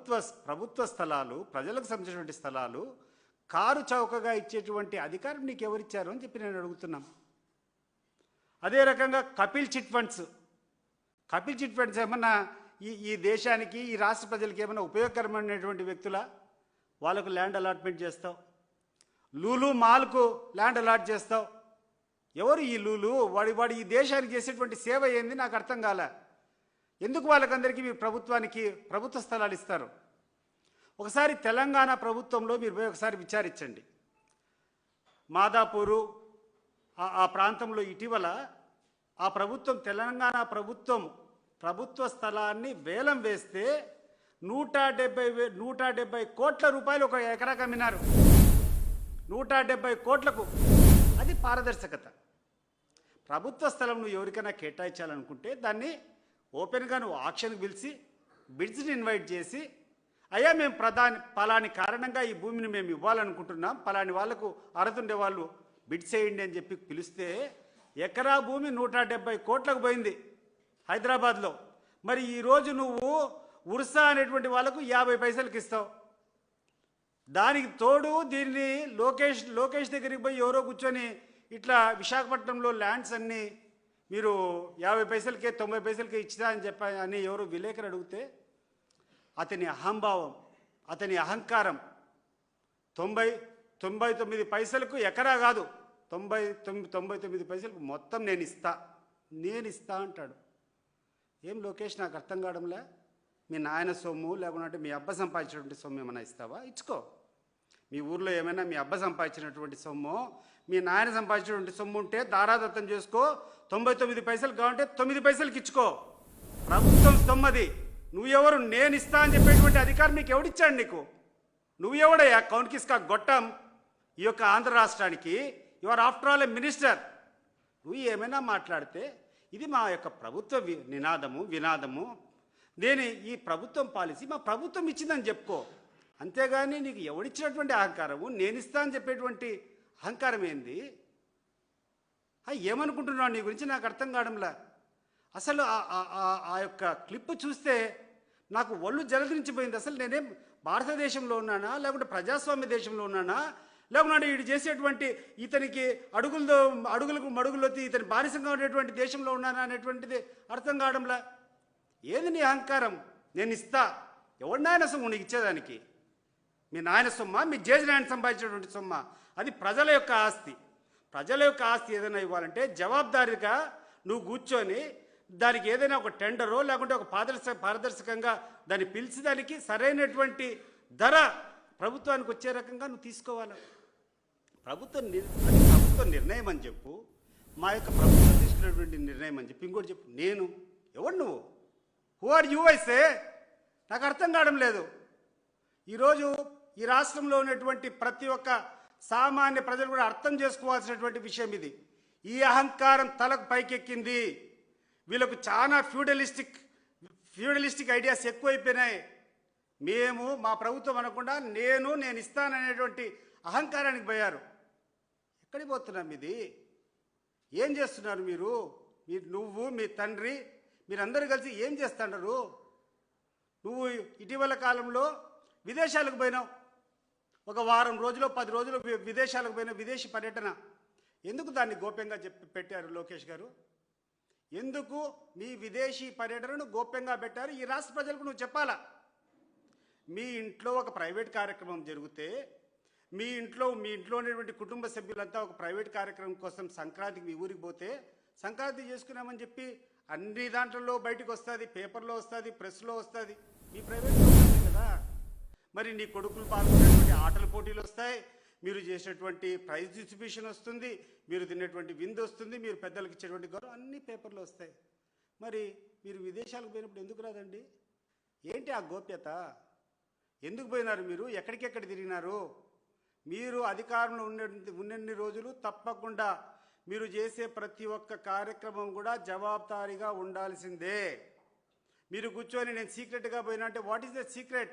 ప్రభుత్వ ప్రభుత్వ స్థలాలు ప్రజలకు సంబంధించినటువంటి స్థలాలు కారు చౌకగా ఇచ్చేటువంటి అధికారం నీకు ఎవరిచ్చారు అని చెప్పి నేను అడుగుతున్నాం అదే రకంగా Kapil chit funds. Kapil chit funds ఏమన్నా ఈ ఈ దేశానికి ఈ రాష్ట్ర ప్రజలకి ఏమైనా ఉపయోగకరమైనటువంటి వ్యక్తుల? వాళ్ళకు ల్యాండ్ అలాట్మెంట్ చేస్తావు. లూలు మాల్కు ల్యాండ్ అలాట్ చేస్తావు. ఎవరు ఈ లూలు? వాడి వాడు ఈ దేశానికి చేసేటువంటి సేవ ఏంది? నాకు అర్థం కాలే. ఎందుకు వాళ్ళకందరికీ మీరు ప్రభుత్వానికి ప్రభుత్వ స్థలాలు ఇస్తారు? ఒకసారి తెలంగాణ ప్రభుత్వంలో మీరు పోయి ఒకసారి విచారించండి. మాదాపూరు ఆ- ప్రాంతంలో ఇటీవల ఆ ప్రభుత్వం తెలంగాణ ప్రభుత్వం ప్రభుత్వ స్థలాన్ని వేలం వేస్తే నూట డెబ్బై నూట డెబ్బై కోట్ల రూపాయలు ఒక ఎకరాకు అమ్మినారు. నూట డెబ్బై కోట్లకు అది పారదర్శకత. ప్రభుత్వ స్థలం నువ్వు ఎవరికైనా కేటాయించాలనుకుంటే దాన్ని ఓపెన్గా నువ్వు ఆక్షన్కి పిలిచి బిడ్స్ని ఇన్వైట్ చేసి అయ్యా మేము ప్రధాని పలాని కారణంగా ఈ భూమిని మేము ఇవ్వాలనుకుంటున్నాం పలాని వాళ్ళకు అరతుండే వాళ్ళు బిడ్స్ వేయండి అని చెప్పి పిలిస్తే ఎకరా భూమి నూట డెబ్బై కోట్లకు పోయింది హైదరాబాద్లో. మరి ఈరోజు నువ్వు ఉర్సా అనేటువంటి వాళ్ళకు యాభై పైసలకి ఇస్తావు. దానికి తోడు దీన్ని లోకేష్ లోకేష్ దగ్గరికి పోయి ఎవరో కూర్చొని ఇట్లా విశాఖపట్నంలో ల్యాండ్స్ అన్నీ మీరు యాభై పైసలకే తొంభై పైసలకే ఇచ్చిదా అని చెప్ప అని ఎవరు విలేకరు అడిగితే అతని అహంభావం అతని అహంకారం తొంభై తొంభై తొమ్మిది పైసలకు ఎకరా కాదు. తొంభై తొమ్మిది తొంభై తొమ్మిది పైసలకు మొత్తం నేను ఇస్తా. నేను ఇస్తా అంటాడు. ఏం లోకేష్ నాకు అర్థం కావడంలే? మీ నాయన సొమ్ము లేకుంటే మీ అబ్బ సంపాదించినటువంటి సొమ్ము ఏమైనా ఇస్తావా? ఇచ్చుకో. మీ ఊర్లో ఏమైనా మీ అబ్బ సంపాదించినటువంటి సొమ్ము మీ నాయన సంపాదించినటువంటి సొమ్ము ఉంటే దారాదత్తం చేసుకో. తొంభై తొమ్మిది పైసలు కావాలంటే తొమ్మిది పైసలకి ఇచ్చుకో. ప్రభుత్వం సొమ్మది నువ్వెవరు? నేను ఇస్తా అని చెప్పేటువంటి అధికారం నీకు ఎవడిచ్చాడు నీకు? నువ్వెవడయ్యా? కౌన్కిస్కా గొట్టం. ఈ యొక్క ఆంధ్ర రాష్ట్రానికి your after all a minister నువ్వు ఏమైనా మాట్లాడితే ఇది మా యొక్క ప్రభుత్వ వి- నినాదము వినాదము. నేను ఈ ప్రభుత్వం పాలసీ మా ప్రభుత్వం ఇచ్చిందని చెప్పుకో. అంతేగాని నీకు ఎవడిచ్చినటువంటి అహంకారము నేను అని చెప్పేటువంటి అహంకారం ఏంది? ఏమనుకుంటున్నావు నీ గురించి నాకు అర్థం కావడంలా? అసలు ఆ- ఆ- ఆ- యొక్క క్లిప్ చూస్తే నాకు ఒళ్ళు జలదరించిపోయింది అసలు నేనేం భారతదేశంలో ఉన్నానా లేకుంటే ప్రజాస్వామ్య దేశంలో ఉన్నానా? లేకుండా వీడు చేసేటువంటి ఇతనికి అడుగులతో అడుగులకు మడుగులొత్తి ఇతని బానిసంగా ఉండేటువంటి దేశంలో ఉన్నానా అనేటువంటిది అర్థం కావడంలా? ఏది నీ అహంకారం? నేను ఇస్తా ఎవడినాయన అసలు నీకు ఇచ్చేదానికి? మీ నాయన సొమ్మ మీ జేజి నాయన సంపాదించినటువంటి సొమ్మ. అది ప్రజల యొక్క ఆస్తి. ప్రజల యొక్క ఆస్తి ఏదైనా ఇవ్వాలంటే జవాబుదారీగా నువ్వు కూర్చొని దానికి ఏదైనా ఒక టెండరో లేకుంటే ఒక పారదర్శక పారదర్శకంగా దాన్ని పిలిచి దానికి సరైనటువంటి ధర ప్రభుత్వానికి వచ్చే రకంగా నువ్వు తీసుకోవాలి. ప్రభుత్వం ప్రభుత్వ నిర్ణయం అని చెప్పు మా యొక్క ప్రభుత్వం తీసుకున్నటువంటి నిర్ణయం అని చెప్పి. ఇంకోటి చెప్పు నేను ఎవడు నువ్వు? హూ ఆర్ యూ అయితే నాకు అర్థం కావడం లేదు. ఈరోజు ఈ రాష్ట్రంలో ఉన్నటువంటి ప్రతి ఒక్క సామాన్య ప్రజలు కూడా అర్థం చేసుకోవాల్సినటువంటి విషయం ఇది. ఈ అహంకారం తలకు పైకెక్కింది. వీళ్ళకు చాలా ఫ్యూడలిస్టిక్ ఫ్యూడలిస్టిక్ ఐడియాస్ ఎక్కువైపోయినాయి. మేము మా ప్రభుత్వం అనకుండా నేను నేను ఇస్తాననేటువంటి అహంకారానికి పోయారు. ఎక్కడికి పోతున్నాం ఇది ఏం చేస్తున్నారు మీరు? మీరు నువ్వు మీ తండ్రి మీరందరూ కలిసి ఏం చేస్తున్నారు నువ్వు ఇటీవల కాలంలో విదేశాలకు పోయినావు. ఒక వారం రోజులు పది రోజులు విదేశాలకు పోయిన విదేశీ పర్యటన. ఎందుకు దాన్ని గోప్యంగా చెప్పి పెట్టారు లోకేష్ గారు? ఎందుకు మీ విదేశీ పర్యటనను గోప్యంగా పెట్టారు? ఈ రాష్ట్ర ప్రజలకు నువ్వు చెప్పాలా? మీ ఇంట్లో ఒక ప్రైవేట్ కార్యక్రమం జరిగితే మీ ఇంట్లో మీ ఇంట్లో ఉన్నటువంటి కుటుంబ సభ్యులంతా ఒక ప్రైవేట్ కార్యక్రమం కోసం సంక్రాంతికి మీ ఊరికి పోతే సంక్రాంతి చేసుకున్నామని చెప్పి అన్ని దాంట్లో బయటకు వస్తుంది పేపర్లో వస్తుంది ప్రెస్లో వస్తుంది. మీ ప్రైవేట్ కదా? మరి నీ కొడుకులు పాల్గొనేటువంటి ఆటల పోటీలు వస్తాయి. మీరు చేసినటువంటి ప్రైజ్ డిస్ట్రిబ్యూషన్ వస్తుంది. మీరు తినేటువంటి విందు వస్తుంది. మీరు పెద్దలకు ఇచ్చేటువంటి గౌరవం అన్ని పేపర్లు వస్తాయి. మరి మీరు విదేశాలకు పోయినప్పుడు ఎందుకు రాదండి? ఏంటి ఆ గోప్యత? ఎందుకు పోయినారు మీరు? ఎక్కడికెక్కడ తిరిగినారు? మీరు అధికారంలో ఉన్న ఉన్నన్ని రోజులు తప్పకుండా మీరు చేసే ప్రతి ఒక్క కార్యక్రమం కూడా జవాబుదారీగా ఉండాల్సిందే. మీరు కూర్చొని నేను సీక్రెట్గా పోయినా అంటే వాట్ ఈస్ ద సీక్రెట్?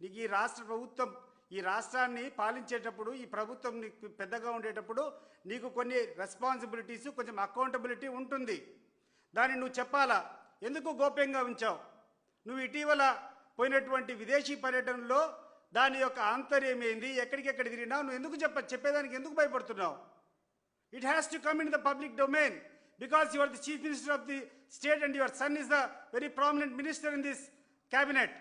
నీకు ఈ రాష్ట్ర ప్రభుత్వం ఈ రాష్ట్రాన్ని పాలించేటప్పుడు ఈ ప్రభుత్వం నీకు పెద్దగా ఉండేటప్పుడు నీకు కొన్ని రెస్పాన్సిబిలిటీస్ కొంచెం అకౌంటబిలిటీ ఉంటుంది. దాన్ని నువ్వు చెప్పాలా? ఎందుకు గోప్యంగా ఉంచావు? నువ్వు ఇటీవల పోయినటువంటి విదేశీ పర్యటనలో దాని యొక్క ఆంతర్యం ఏంది? ఎక్కడికెక్కడ తిరిగినావు? నువ్వు ఎందుకు చెప్ప చెప్పేదానికి ఎందుకు భయపడుతున్నావు? It has to come in the public domain because you are the chief minister of the state and your son is the very prominent minister in this cabinet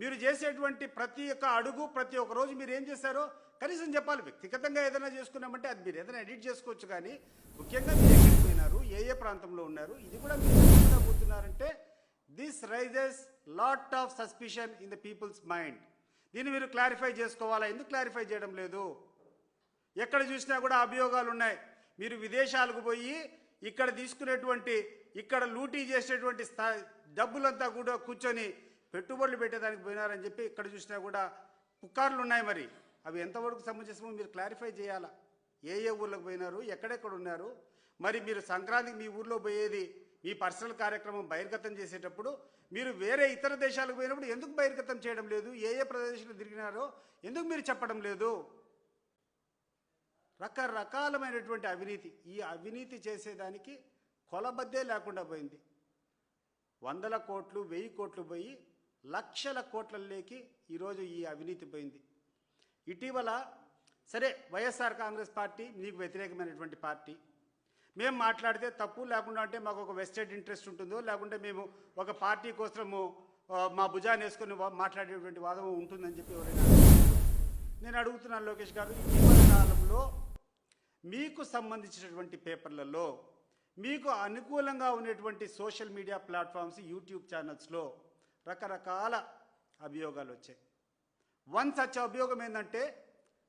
మీరు చేసేటువంటి ప్రతి ఒక్క అడుగు ప్రతి ఒక్క రోజు మీరు ఏం చేశారో కనీసం చెప్పాలి. వ్యక్తిగతంగా ఏదైనా చేసుకున్నామంటే అది మీరు ఏదైనా ఎడిట్ చేసుకోవచ్చు కానీ ముఖ్యంగా మీరు ఎక్కడికి పోయినారు ఏ ఏ ప్రాంతంలో ఉన్నారు ఇది కూడా మీరు చెప్పకుండా పోతున్నారంటే this raises lot of suspicion in the people's mind. దీన్ని మీరు క్లారిఫై చేసుకోవాలా? ఎందుకు క్లారిఫై చేయడం లేదు? ఎక్కడ చూసినా కూడా అభియోగాలు ఉన్నాయి. మీరు విదేశాలకు పోయి ఇక్కడ తీసుకునేటువంటి ఇక్కడ లూటీ చేసేటువంటి స్థా డబ్బులంతా కూడా కూర్చొని పెట్టుబడులు పెట్టేదానికి పోయినారని చెప్పి ఇక్కడ చూసినా కూడా పుకార్లు ఉన్నాయి మరి. అవి ఎంతవరకు సమంజసమో మీరు క్లారిఫై చేయాలా? ఏ ఏ ఊర్లకు పోయినారు? ఎక్కడెక్కడ ఉన్నారు? మరి మీరు సంక్రాంతికి మీ ఊర్లో పోయేది మీ పర్సనల్ కార్యక్రమం బహిర్గతం చేసేటప్పుడు మీరు వేరే ఇతర దేశాలకు పోయినప్పుడు ఎందుకు బహిర్గతం చేయడం లేదు? ఏ ఏ ప్రదేశాలు తిరిగినారో ఎందుకు మీరు చెప్పడం లేదు? రకరకాలమైనటువంటి అవినీతి. ఈ అవినీతి చేసేదానికి కొలబద్దే లేకుండా పోయింది. వందల కోట్లు వెయ్యి కోట్లు పోయి లక్షల కోట్లలోకి ఈరోజు ఈ అవినీతి పోయింది. ఇటీవల సరే వైఎస్ఆర్ కాంగ్రెస్ పార్టీ మీకు వ్యతిరేకమైనటువంటి పార్టీ. మేము మాట్లాడితే తప్పు లేకుండా అంటే మాకు ఒక వెస్టెడ్ ఇంట్రెస్ట్ ఉంటుందో లేకుంటే మేము ఒక పార్టీ కోసము మా భుజాన్ని వేసుకొని మాట్లాడేటువంటి వాదం ఉంటుందని చెప్పి ఎవరైనా నేను అడుగుతున్నాను లోకేష్ గారు ఇటీవల కాలంలో మీకు సంబంధించినటువంటి పేపర్లలో మీకు అనుకూలంగా ఉన్నటువంటి సోషల్ మీడియా ప్లాట్ఫామ్స్ యూట్యూబ్ ఛానల్స్లో రకరకాల అభియోగాలు వచ్చాయి వన్ సచ్ అభియోగం ఏంటంటే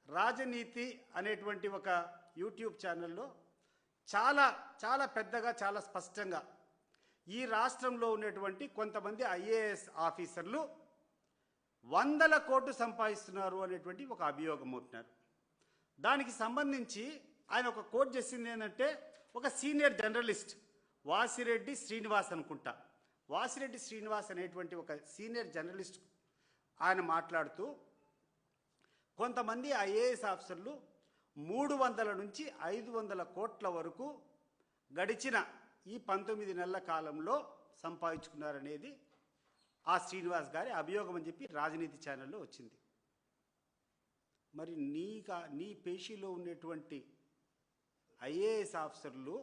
రాజనీతి అనేటువంటి ఒక యూట్యూబ్ ఛానల్లో చాలా చాలా పెద్దగా చాలా స్పష్టంగా ఈ రాష్ట్రంలో ఉన్నటువంటి కొంతమంది ఐఏఎస్ ఆఫీసర్లు వందల కోట్లు సంపాదిస్తున్నారు అనేటువంటి ఒక అభియోగం మోపినారు. దానికి సంబంధించి ఆయన ఒక కోట్ చేసింది ఏంటంటే ఒక సీనియర్ జర్నలిస్ట్ వాసిరెడ్డి శ్రీనివాస్ అనుకుంటా. వాసిరెడ్డి శ్రీనివాస్ అనేటువంటి ఒక సీనియర్ జర్నలిస్ట్ ఆయన మాట్లాడుతూ కొంతమంది ఐఏఎస్ ఆఫీసర్లు మూడు వందల నుంచి ఐదు వందల కోట్ల వరకు గడిచిన ఈ పంతొమ్మిది నెలల కాలంలో సంపాదించుకున్నారనేది ఆ శ్రీనివాస్ గారి అభియోగం అని చెప్పి రాజనీతి ఛానల్లో వచ్చింది. మరి నీక నీ పేషీలో ఉన్నటువంటి ఐఏఎస్ ఆఫీసర్లు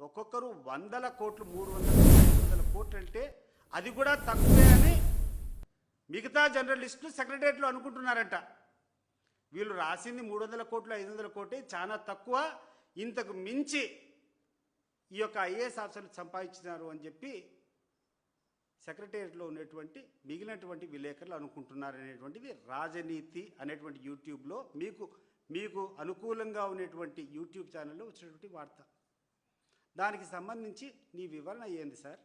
ఒక్కొక్కరు వందల కోట్లు మూడు వందల వందల కోట్లు అంటే అది కూడా తక్కువే అని మిగతా జర్నలిస్టులు సెక్రటరియట్లో అనుకుంటున్నారంట. వీళ్ళు రాసింది మూడు వందల కోట్లు ఐదు వందల కోట్లు చాలా తక్కువ. ఇంతకు మించి ఈ యొక్క ఐఏఎస్ ఆఫీసర్లు సంపాదించినారు అని చెప్పి సెక్రటేరియట్లో ఉన్నటువంటి మిగిలినటువంటి విలేకరులు అనుకుంటున్నారు అనేటువంటిది రాజనీతి అనేటువంటి యూట్యూబ్లో మీకు మీకు అనుకూలంగా ఉన్నటువంటి యూట్యూబ్ ఛానల్లో వచ్చినటువంటి వార్త. దానికి సంబంధించి నీ వివరణ ఏంది సార్?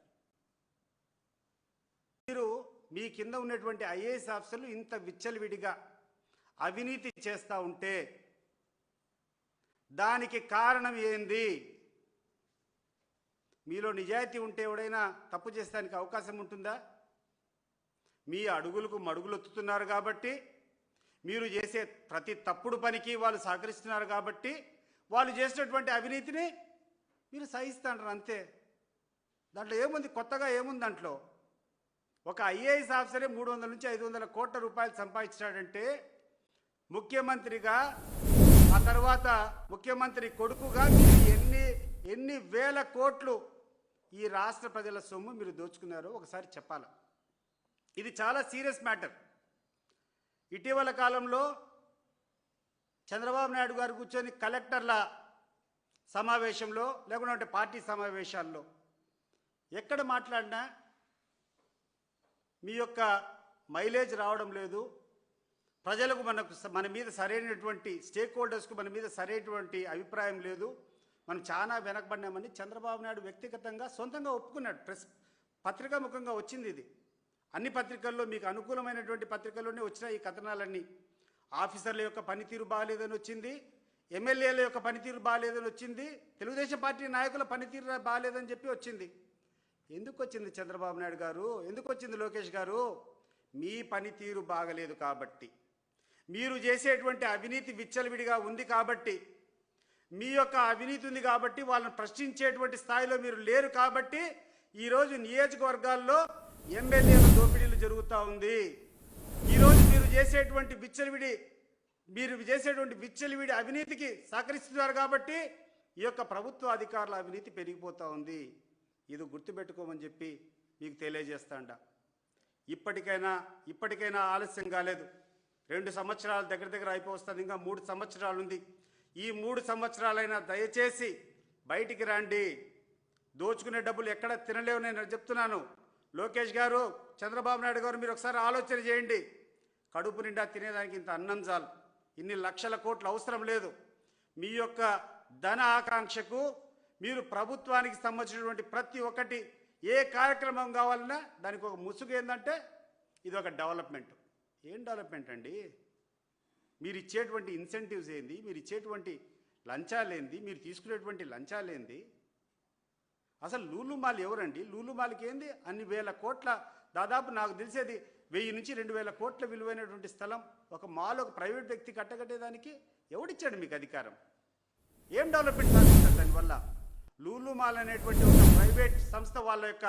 మీరు మీ కింద ఉన్నటువంటి ఐఏఎస్ ఆఫీసర్లు ఇంత విచ్చలవిడిగా అవినీతి చేస్తూ ఉంటే దానికి కారణం ఏంది? మీలో నిజాయితీ ఉంటే ఎవడైనా తప్పు చేస్తానికి అవకాశం ఉంటుందా? మీ అడుగులకు మడుగులొత్తుతున్నారు కాబట్టి మీరు చేసే ప్రతి తప్పుడు పనికి వాళ్ళు సహకరిస్తున్నారు కాబట్టి వాళ్ళు చేసినటువంటి అవినీతిని మీరు సహిస్తున్నారు అంతే. దాంట్లో ఏముంది? కొత్తగా ఏముంది దాంట్లో? ఒక ఐఏఎస్ ఆఫీసరే మూడు వందల నుంచి ఐదు వందల కోట్ల రూపాయలు సంపాదించాడంటే ముఖ్యమంత్రిగా ఆ తర్వాత ముఖ్యమంత్రి కొడుకుగా మీరు ఎన్ని ఎన్ని వేల కోట్లు ఈ రాష్ట్ర ప్రజల సొమ్ము మీరు దోచుకున్నారో ఒకసారి చెప్పాలి. ఇది చాలా సీరియస్ మ్యాటర్. ఇటీవల కాలంలో చంద్రబాబు నాయుడు గారు కూర్చొని కలెక్టర్ల సమావేశంలో లేకుంటే పార్టీ సమావేశాల్లో ఎక్కడ మాట్లాడినా మీ యొక్క మైలేజ్ రావడం లేదు. ప్రజలకు మనకు మన మీద సరైనటువంటి స్టేక్ హోల్డర్స్కు మన మీద సరైనటువంటి అభిప్రాయం లేదు. మనం చాలా వెనకబడినామని చంద్రబాబు నాయుడు వ్యక్తిగతంగా సొంతంగా ఒప్పుకున్నాడు. ప్రెస్ పత్రికా ముఖంగా వచ్చింది ఇది. అన్ని పత్రికల్లో మీకు అనుకూలమైనటువంటి పత్రికల్లోనే వచ్చినాయి ఈ కథనాలన్నీ. ఆఫీసర్ల యొక్క పనితీరు బాగాలేదని వచ్చింది. ఎమ్మెల్యేల యొక్క పనితీరు బాగాలేదని వచ్చింది. తెలుగుదేశం పార్టీ నాయకుల పనితీరు బాగాలేదని చెప్పి వచ్చింది. ఎందుకు వచ్చింది చంద్రబాబు నాయుడు గారు? ఎందుకు వచ్చింది లోకేష్ గారు? మీ పనితీరు బాగలేదు కాబట్టి. మీరు చేసేటువంటి అవినీతి విచ్చలవిడిగా ఉంది కాబట్టి. మీ యొక్క అవినీతి ఉంది కాబట్టి వాళ్ళని ప్రశ్నించేటువంటి స్థాయిలో మీరు లేరు కాబట్టి ఈరోజు నియోజకవర్గాల్లో ఎమ్మెల్యేల దోపిడీలు జరుగుతూ ఉంది. ఈరోజు మీరు చేసేటువంటి విచ్చలవిడి మీరు చేసేటువంటి విచ్చలవిడి అవినీతికి సహకరిస్తున్నారు కాబట్టి ఈ యొక్క ప్రభుత్వ అధికారుల అవినీతి పెరిగిపోతూ ఉంది. ఇది గుర్తుపెట్టుకోమని చెప్పి మీకు తెలియజేస్తాండ. ఇప్పటికైనా ఇప్పటికైనా ఆలస్యం కాలేదు. రెండు సంవత్సరాలు దగ్గర దగ్గర అయిపోతుంది ఇంకా మూడు సంవత్సరాలు ఉంది. ఈ మూడు సంవత్సరాలైనా దయచేసి బయటికి రండి. దోచుకునే డబ్బులు ఎక్కడ తినలేవు నేను చెప్తున్నాను. లోకేష్ గారు చంద్రబాబు నాయుడు గారు మీరు ఒకసారి ఆలోచన చేయండి. కడుపు నిండా తినేదానికి ఇంత అన్నం చాలు. ఇన్ని లక్షల కోట్లు అవసరం లేదు. మీ యొక్క ధన ఆకాంక్షకు మీరు ప్రభుత్వానికి సంబంధించినటువంటి ప్రతి ఒక్కటి ఏ కార్యక్రమం కావాలన్నా దానికి ఒక ముసుగు ఏంటంటే ఇది ఒక డెవలప్మెంట్ ఏం డెవలప్మెంట్ అండి? మీరు ఇచ్చేటువంటి ఇన్సెంటివ్స్ ఏంది? మీరు ఇచ్చేటువంటి లంచాలేంది మీరు తీసుకునేటువంటి లంచాలేంది అసలు లూలు మాల్ ఎవరండి? లూలు మాల్కి ఏంది? అన్ని వేల కోట్ల దాదాపు నాకు తెలిసేది వెయ్యి నుంచి రెండు వేల కోట్ల విలువైనటువంటి స్థలం. ఒక మాల్ ఒక ప్రైవేట్ వ్యక్తి కట్టగట్టేదానికి ఎవడిచ్చాడు మీకు అధికారం? ఏం డెవలప్మెంట్ సాధిస్తారు దానివల్ల? లూలు మాల్ అనేటువంటి ఒక ప్రైవేట్ సంస్థ వాళ్ళ యొక్క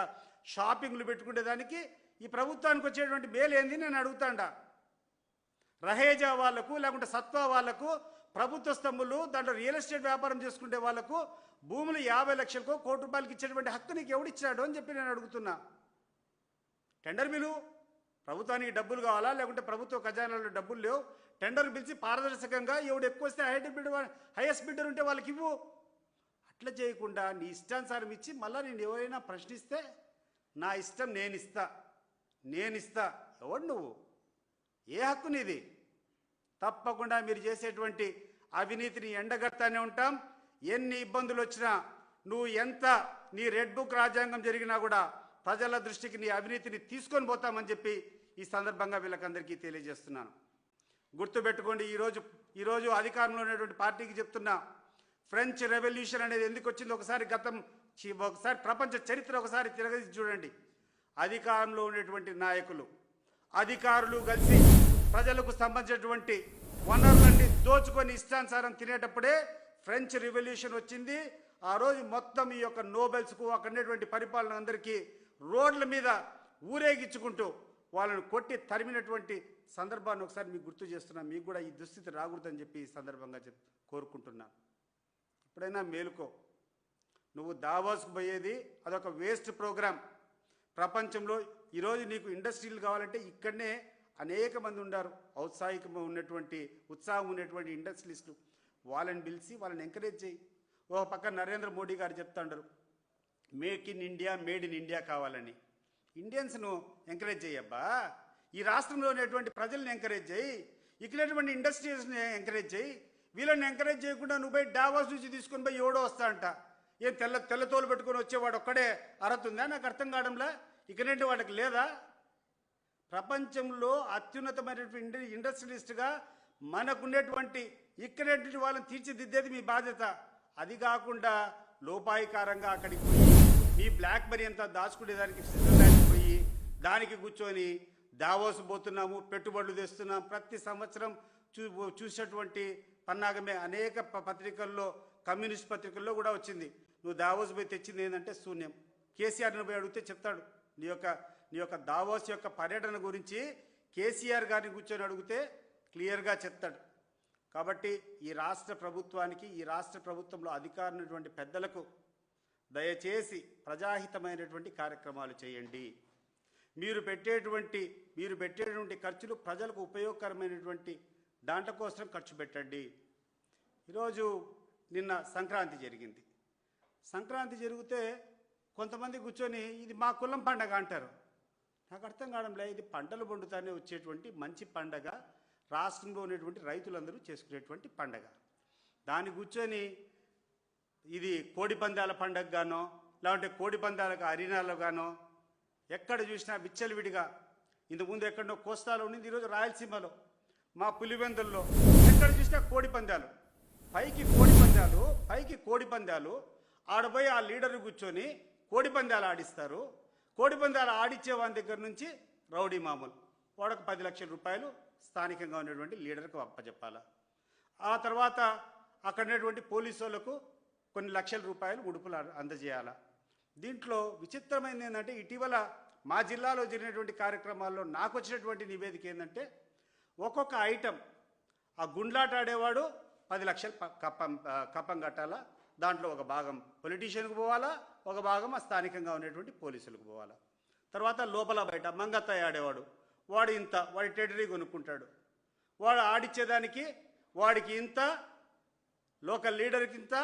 షాపింగ్లు పెట్టుకునేదానికి ఈ ప్రభుత్వానికి వచ్చేటువంటి మేలు ఏంది నేను అడుగుతాండా. రహేజా వాళ్ళకు లేకుంటే సత్వా వాళ్ళకు ప్రభుత్వ స్తంభులు దాంట్లో రియల్ ఎస్టేట్ వ్యాపారం చేసుకునే వాళ్ళకు భూములు యాభై లక్షలకు కోటి రూపాయలకి ఇచ్చేటువంటి హక్కు నీకు ఎవడిచ్చాడు అని చెప్పి నేను అడుగుతున్నా. టెండర్ బిలు ప్రభుత్వానికి డబ్బులు కావాలా? లేకుంటే ప్రభుత్వ ఖజానాలో డబ్బులు లేవు. టెండర్ పిలిచి పారదర్శకంగా ఎవడు ఎక్కువ వస్తే హైయెస్ట్ బిడ్డర్ హైయెస్ట్ బిడ్డర్ ఉంటే వాళ్ళకి ఇవ్వు. అట్లా చేయకుండా నీ ఇష్టానుసారం ఇచ్చి మళ్ళీ నేను ఎవరైనా ప్రశ్నిస్తే నా ఇష్టం నేను ఇస్తా నేను ఇస్తా ఎవడు నువ్వు? ఏ హక్కు నీది? తప్పకుండా మీరు చేసేటువంటి అవినీతిని ఎండగడతానే ఉంటాం. ఎన్ని ఇబ్బందులు వచ్చినా నువ్వు ఎంత నీ రెడ్ బుక్ రాజ్యాంగం జరిగినా కూడా ప్రజల దృష్టికి నీ అవినీతిని తీసుకొని పోతామని చెప్పి ఈ సందర్భంగా వీళ్ళకందరికీ తెలియజేస్తున్నాను. గుర్తుపెట్టుకోండి ఈరోజు ఈరోజు అధికారంలో ఉన్నటువంటి పార్టీకి చెప్తున్నా ఫ్రెంచ్ రెవల్యూషన్ అనేది ఎందుకు వచ్చింది ఒకసారి గతం ఒకసారి ప్రపంచ చరిత్ర ఒకసారి తిరగది చూడండి. అధికారంలో ఉన్నటువంటి నాయకులు అధికారులు కలిసి ప్రజలకు సంబంధించినటువంటి వనరులన్నీ దోచుకొని ఇష్టానుసారం తినేటప్పుడే ఫ్రెంచ్ రివల్యూషన్ వచ్చింది. ఆ రోజు మొత్తం ఈ యొక్క నోబెల్స్కు అక్కడ ఉన్నటువంటి పరిపాలన అందరికీ రోడ్ల మీద ఊరేగించుకుంటూ వాళ్ళని కొట్టి తరిమినటువంటి సందర్భాన్ని ఒకసారి మీకు గుర్తు చేస్తున్నాను మీకు కూడా ఈ దుస్థితి రాకూడదని చెప్పి ఈ సందర్భంగా చెప్ కోరుకుంటున్నాను ఎప్పుడైనా మేలుకో. నువ్వు దావాస్కు పోయేది అదొక వేస్ట్ ప్రోగ్రామ్. ప్రపంచంలో ఈరోజు నీకు ఇండస్ట్రీలు కావాలంటే ఇక్కడనే అనేక మంది ఉన్నారు ఔత్సాహికం ఉన్నటువంటి ఉత్సాహం ఉన్నటువంటి ఇండస్ట్రియలిస్టులు వాళ్ళని పిలిచి వాళ్ళని ఎంకరేజ్ చేయి. ఓ పక్క Narendra Modi garu చెప్తాండరు make in India made in India కావాలని. ఇండియన్స్ను ఎంకరేజ్ చేయబ్బా ఈ రాష్ట్రంలో ఉన్నటువంటి ప్రజల్ని ఎంకరేజ్ చేయి. ఇక్కడటువంటి ఇండస్ట్రీస్ని ఎంకరేజ్ చేయి. వీళ్ళని ఎంకరేజ్ చేయకుండా నువ్వు పోయి డావాస్ నుంచి తీసుకొని పోయి ఎవడో వస్తాడంట. ఏం తెల్ల తెల్లతోలు పెట్టుకొని వచ్చేవాడు ఒక్కడే అర్హత ఉందా? నాకు అర్థం కావడంలా? ఇక్కడంటే వాడికి లేదా? ప్రపంచంలో అత్యున్నతమైనటువంటి ఇండస్ట్రియలిస్ట్గా మనకున్నటువంటి ఇక్కడటువంటి వాళ్ళని తీర్చిదిద్దేది మీ బాధ్యత? అది కాకుండా లోపాయికారంగా అక్కడికి పోయి మీ బ్లాక్ మనీ అంతా దాచుకునేదానికి స్విట్జర్లాండ్కి పోయి దానికి కూర్చొని దావోస్ పోతున్నాము పెట్టుబడులు తెస్తున్నాం. ప్రతి సంవత్సరం చూ చూసినటువంటి పన్నాగమే అనేక ప- పత్రికల్లో కమ్యూనిస్ట్ పత్రికల్లో కూడా వచ్చింది. నువ్వు దావోస్ పోయి తెచ్చింది ఏంటంటే శూన్యం. కేసీఆర్ని పోయి అడిగితే చెప్తాడు. నీ యొక్క నీ యొక్క దావోస్ యొక్క పర్యటన గురించి కేసీఆర్ గారిని కూర్చొని అడిగితే క్లియర్గా చెప్తాడు. కాబట్టి ఈ రాష్ట్ర ప్రభుత్వానికి ఈ రాష్ట్ర ప్రభుత్వంలో అధికారినటువంటి పెద్దలకు దయచేసి ప్రజాహితమైనటువంటి కార్యక్రమాలు చేయండి. మీరు పెట్టేటువంటి మీరు పెట్టేటువంటి ఖర్చులు ప్రజలకు ఉపయోగకరమైనటువంటి దాంట్లో కోసం ఖర్చు పెట్టండి. ఈరోజు నిన్న సంక్రాంతి జరిగింది. సంక్రాంతి జరిగితే కొంతమంది కూర్చొని ఇది మా కులం పండగ అంటారు. నాకు అర్థం కావడంలే ఇది పంటలు పండుతానే వచ్చేటువంటి మంచి పండగ రాష్ట్రంలో ఉన్నటువంటి రైతులందరూ చేసుకునేటువంటి పండగ. దాన్ని కూర్చొని ఇది కోడి పందాల పండగ గానో లేకుంటే కోడి పందాలకు అరీనాలో గానో ఎక్కడ చూసినా విచ్చలవిడిగా. ఇంతకుముందు ఎక్కడో కోస్తాలో ఉండింది ఈరోజు రాయలసీమలో. మా పులివెందుల్లో ఎక్కడ చూసినా కోడి పందాలు. పైకి కోడి పందాలు పైకి కోడి పందాలు. ఆడపోయి ఆ లీడర్ కూర్చొని కోడి పందాలు ఆడిస్తారు. కోడి పందాలు ఆడిచ్చే వాని దగ్గర నుంచి రౌడీ మామూలు. వాడొక పది లక్షల రూపాయలు స్థానికంగా ఉన్నటువంటి లీడర్కు అప్పచెప్పాలా ఆ తర్వాత అక్కడ ఉన్నటువంటి పోలీసు వాళ్ళకు కొన్ని లక్షల రూపాయలు ఉడుపులు అందజేయాలా. దీంట్లో విచిత్రమైనది ఏంటంటే ఇటీవల మా జిల్లాలో జరిగినటువంటి కార్యక్రమాల్లో నాకు వచ్చినటువంటి నివేదిక ఏంటంటే ఒక్కొక్క ఐటెం ఆ గుండ్లాట ఆడేవాడు పది లక్షలు కప్పం కప్పం కట్టాలా? దాంట్లో ఒక భాగం పొలిటీషియన్కు పోవాలా? ఒక భాగం ఆ స్థానికంగా ఉన్నటువంటి పోలీసులకు పోవాలా? తర్వాత లోపల బయట మంగత్తయ్య ఆడేవాడు వాడు ఇంత వాడి టెటరీ కొనుక్కుంటాడు. వాడు ఆడిచ్చేదానికి వాడికి ఇంత లోకల్ లీడర్కి ఇంత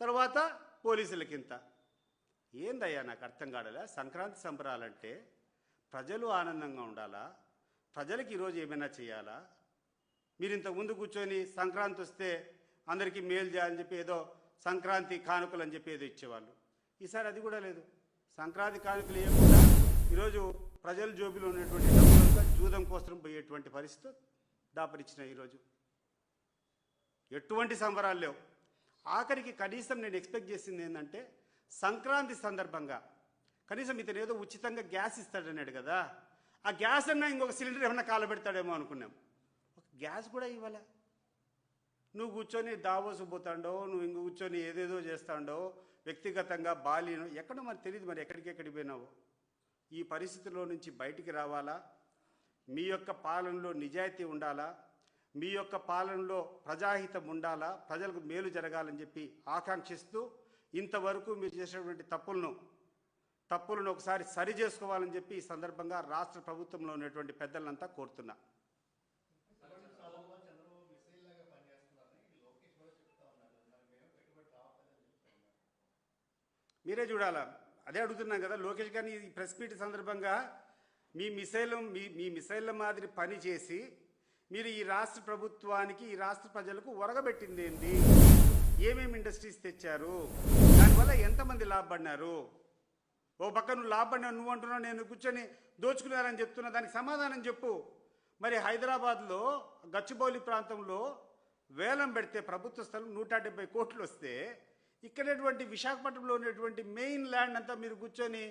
తర్వాత పోలీసులకి ఇంత. ఏందయ్యా నాకు అర్థం కాడలే సంక్రాంతి సంబరాలంటే ప్రజలు ఆనందంగా ఉండాలా? ప్రజలకు ఈరోజు ఏమైనా చేయాలా? మీరు ఇంత ముందు కూర్చొని సంక్రాంతి వస్తే అందరికీ మేలు చేయాలని చెప్పి ఏదో సంక్రాంతి కానుకలు అని చెప్పి ఏదో ఇచ్చేవాళ్ళు. ఈసారి అది కూడా లేదు. సంక్రాంతి కానుకలు ఇవ్వకుండా ఈరోజు ప్రజల జోబిలో ఉన్నటువంటి డబ్బులంతా జూదం కోసం పోయేటువంటి పరిస్థితి దాపరిచ్చినాయి ఈరోజు. ఎటువంటి సంబరాలు లేవు. ఆఖరికి కనీసం నేను ఎక్స్పెక్ట్ చేసింది ఏంటంటే సంక్రాంతి సందర్భంగా కనీసం ఇతను ఏదో ఉచితంగా గ్యాస్ ఇస్తాడన్నాడు కదా. ఆ గ్యాస్ అన్నా ఇంకొక సిలిండర్ ఏమన్నా కాలబెడతాడేమో అనుకున్నాం. ఒక గ్యాస్ కూడా ఇవ్వాల. నువ్వు కూర్చొని దావోసు పోతాడో నువ్వు ఇంక కూర్చొని ఏదేదో చేస్తాడో వ్యక్తిగతంగా బాలీను ఎక్కడో మరి తెలియదు మరి ఎక్కడికి ఎక్కడికి పోయినావో. ఈ పరిస్థితిలో నుంచి బయటికి రావాలా? మీ యొక్క పాలనలో నిజాయితీ ఉండాలా? మీ యొక్క పాలనలో ప్రజాహితం ఉండాలా? ప్రజలకు మేలు జరగాలని చెప్పి ఆకాంక్షిస్తూ ఇంతవరకు మీరు చేసినటువంటి తప్పులను తప్పులను ఒకసారి సరి చేసుకోవాలని చెప్పి ఈ సందర్భంగా రాష్ట్ర ప్రభుత్వంలో ఉన్నటువంటి పెద్దలంతా కోరుతున్నా. మీరే చూడాలా? అదే అడుగుతున్నాం కదా లోకేష్ గారిని ఈ ప్రెస్ మీట్ సందర్భంగా మీ మిసైల్ మీ మీ మిసైళ్ళ మాదిరి పని చేసి మీరు ఈ రాష్ట్ర ప్రభుత్వానికి ఈ రాష్ట్ర ప్రజలకు ఒరగబెట్టింది ఏంది ఏమేమి ఇండస్ట్రీస్ తెచ్చారు? దానివల్ల ఎంతమంది లాభపడినారు? ఓ పక్క నువ్వు లాభపడిన నువ్వు అంటున్నావు నేను కూర్చొని దోచుకున్నారని చెప్తున్నా దానికి సమాధానం చెప్పు. మరి హైదరాబాద్లో గచ్చిబౌలి ప్రాంతంలో వేలం పెడితే ప్రభుత్వ స్థలం నూట డెబ్బై కోట్లు వస్తే ఇక్కడటువంటి విశాఖపట్నంలో ఉన్నటువంటి మెయిన్ ల్యాండ్ అంతా మీరు కూర్చొని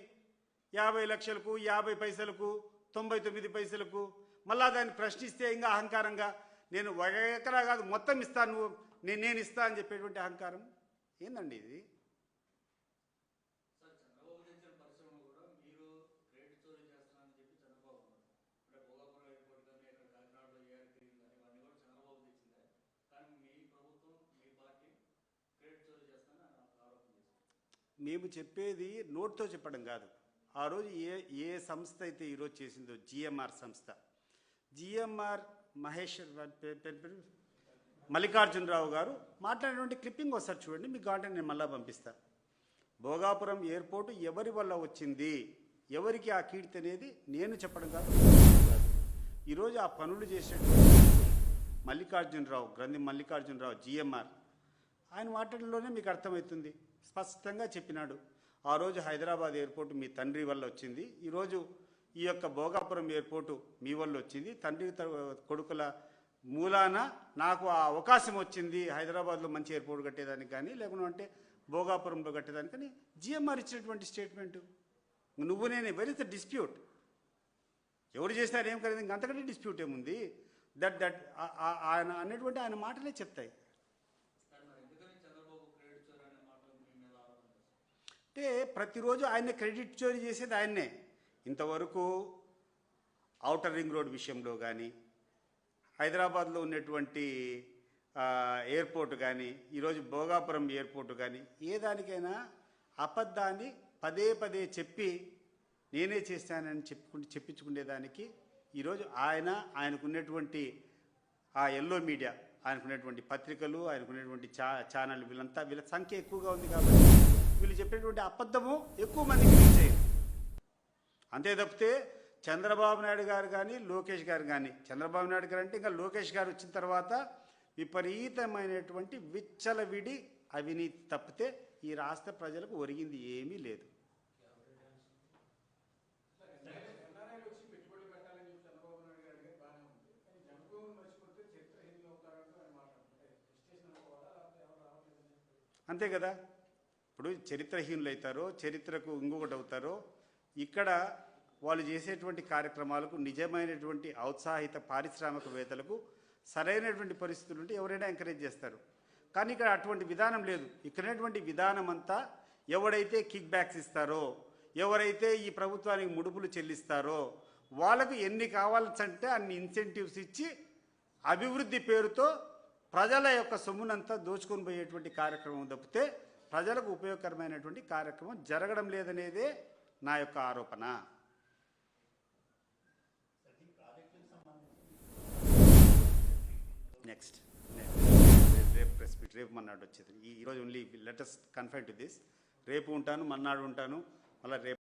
యాభై లక్షలకు యాభై పైసలకు తొంభై తొమ్మిది పైసలకు మళ్ళా దాన్ని ప్రశ్నిస్తే ఇంకా అహంకారంగా నేను ఒక ఎకరా కాదు మొత్తం ఇస్తాను నువ్వు నేను నేను ఇస్తా అని చెప్పేటువంటి అహంకారం. ఏందండి ఇది సార్ చంద్రబాబు తెచ్చిన పరిశ్రమ కూడా మీరు క్రెడిట్ చోరీ చేస్తున్నారని చెప్పి చంద్రబాబు అన్నారు అంటే భోగాపురం ఎయిర్పోర్ట్ కానీ ఇక్కడ కాకినాడలో ఏఆర్ గ్రీన్ కానీ ఇవన్నీ కూడా చంద్రబాబు తెచ్చిందే కానీ మీ ప్రభుత్వం మీ పార్టీ క్రెడిట్ చోరీ చేస్తానని ఆయన ఆరోపణ చేశారు మేము చెప్పేది నోట్తో చెప్పడం కాదు. ఆ రోజు ఏ ఏ సంస్థ అయితే ఈరోజు చేసిందో జిఎంఆర్ సంస్థ. జిఎంఆర్ మహేశ్వర్ మల్లికార్జునరావు గారు మాట్లాడినటువంటి క్లిప్పింగ్ ఒకసారి చూడండి మీకు కావాలంటే నేను మళ్ళీ పంపిస్తాను భోగాపురం ఎయిర్పోర్టు ఎవరి వల్ల వచ్చింది? ఎవరికి ఆ కీర్తి అనేది నేను చెప్పడం కాదు కాదు. ఈరోజు ఆ పనులు చేసేటువంటి మల్లికార్జునరావు గ్రంథి మల్లికార్జునరావు జిఎంఆర్ ఆయన మాటల్లోనే మీకు అర్థమవుతుంది. స్పష్టంగా చెప్పినాడు. ఆ రోజు హైదరాబాద్ ఎయిర్పోర్ట్ మీ తండ్రి వల్ల వచ్చింది. ఈరోజు ఈ యొక్క భోగాపురం ఎయిర్పోర్టు మీ వల్ల వచ్చింది. తండ్రి త- కొడుకుల మూలాన నాకు ఆ అవకాశం వచ్చింది హైదరాబాద్లో మంచి ఎయిర్పోర్ట్ కట్టేదానికి కానీ లేకుండా అంటే భోగాపురంలో కట్టేదానికి కానీ. జిఎంఆర్ ఇచ్చినటువంటి స్టేట్మెంటు. నువ్వు నేను వెరీ ద డిస్ప్యూట్? ఎవరు చేసినారు ఏం కలిగింది ఇంక అంతకంటే డిస్ప్యూట్ ఏముంది? దట్ దట్ ఆయన అన్నటువంటి ఆయన మాటలే చెప్తాయి కానీ మరి ఎందుకని చంద్రబాబు క్రెడిట్ చోరీ అనే మాటలు మీ మీద ఆరోపణ చేశారు అంటే ప్రతిరోజు ఆయన్నే క్రెడిట్ చోరీ చేసేది ఆయన్నే. ఇంతవరకు ఔటర్ రింగ్ రోడ్ విషయంలో కానీ హైదరాబాద్లో ఉన్నటువంటి ఎయిర్పోర్ట్ కానీ ఈరోజు భోగాపురం ఎయిర్పోర్ట్ కానీ ఏ దానికైనా అబద్ధాన్ని పదే పదే చెప్పి నేనే చేశానని చెప్పుకుంటే చెప్పించుకునేదానికి ఈరోజు ఆయన ఆయనకున్నటువంటి ఆ ఎల్లో మీడియా ఆయనకున్నటువంటి పత్రికలు ఆయనకున్నటువంటి చా ఛానల్ వీళ్ళంతా వీళ్ళ సంఖ్య ఎక్కువగా ఉంది కాబట్టి వీళ్ళు చెప్పేటువంటి అబద్ధము ఎక్కువ మందికి రీచ్ అంతే తప్పితే చంద్రబాబు నాయుడు గారు కానీ లోకేష్ గారు కానీ చంద్రబాబు నాయుడు గారు అంటే ఇంకా లోకేష్ గారు వచ్చిన తర్వాత విపరీతమైనటువంటి విచ్చలవిడి అవినీతి తప్పితే ఈ రాష్ట్ర ప్రజలకు ఒరిగింది ఏమీ లేదు. అంతే కదా? ఇప్పుడు చరిత్రహీనులు అవుతారో చరిత్రకు ఇంకొకటి అవుతారో ఇక్కడ వాళ్ళు చేసేటువంటి కార్యక్రమాలకు నిజమైనటువంటి ఔత్సాహిత పారిశ్రామికవేత్తలకు సరైనటువంటి పరిస్థితులు ఉంటే ఎవరైనా ఎంకరేజ్ చేస్తారు. కానీ ఇక్కడ అటువంటి విధానం లేదు. ఇక్కడటువంటి విధానం అంతా ఎవడైతే కిక్ బ్యాక్స్ ఇస్తారో ఎవరైతే ఈ ప్రభుత్వానికి ముడుపులు చెల్లిస్తారో వాళ్ళకు ఎన్ని కావాల్సంటే అన్ని ఇన్సెంటివ్స్ ఇచ్చి అభివృద్ధి పేరుతో ప్రజల యొక్క సొమ్మునంతా దోచుకొని పోయేటువంటి కార్యక్రమం తప్పితే ప్రజలకు ఉపయోగకరమైనటువంటి కార్యక్రమం జరగడం లేదనేదే నా యొక్క ఆరోపణ. నెక్స్ట్ రేపు ప్రెస్ మీట్ రేపు మన్నాడు వచ్చేది. ఈ ఈరోజు only latest confine to this రేపు ఉంటాను మన్నాడు ఉంటాను. మళ్ళీ రేపు